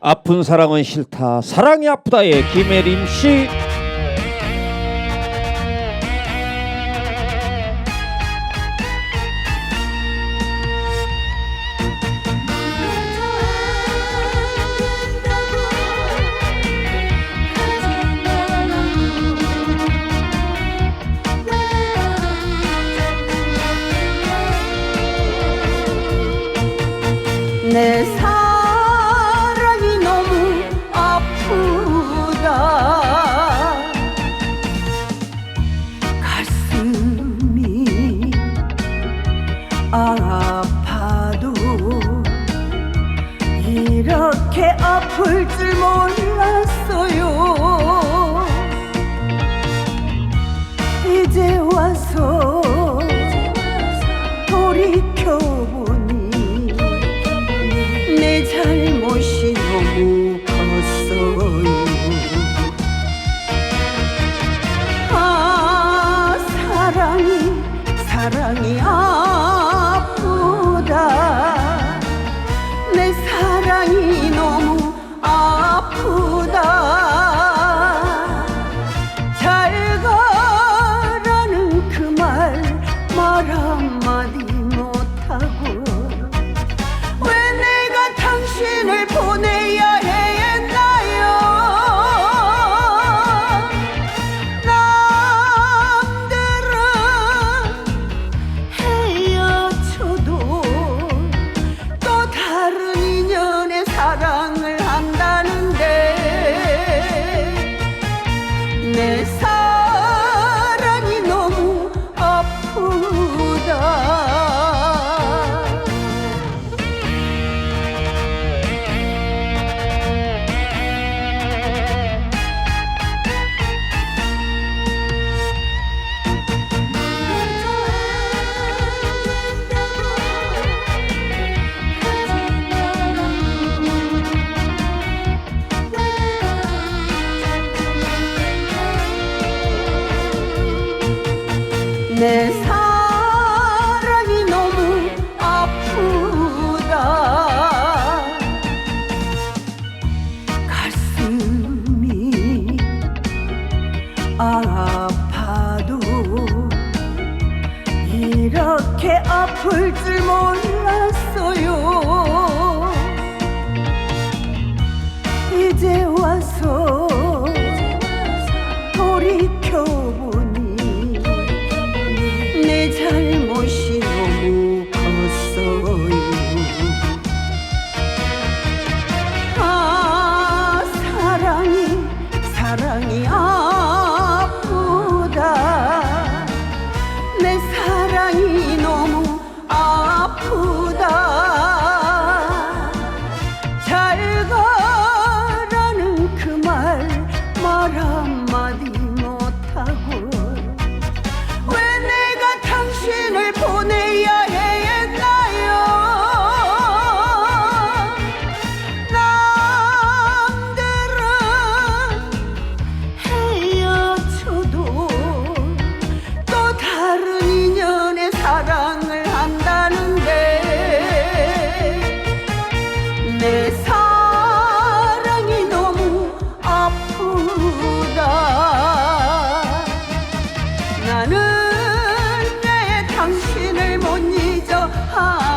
아픈 사랑은 싫다. 사랑이 아프다의 김혜림 씨. 내 사 이렇게 아플 줄 몰랐어요. 이제 와서 돌이켜보니 내 잘못이 너무 컸어요. 아 사랑이 사랑이 아 내 사랑이 너무 아프다. 가슴이 아파도 이렇게 아플 줄 몰랐어요. 이제 못 잊어. 아.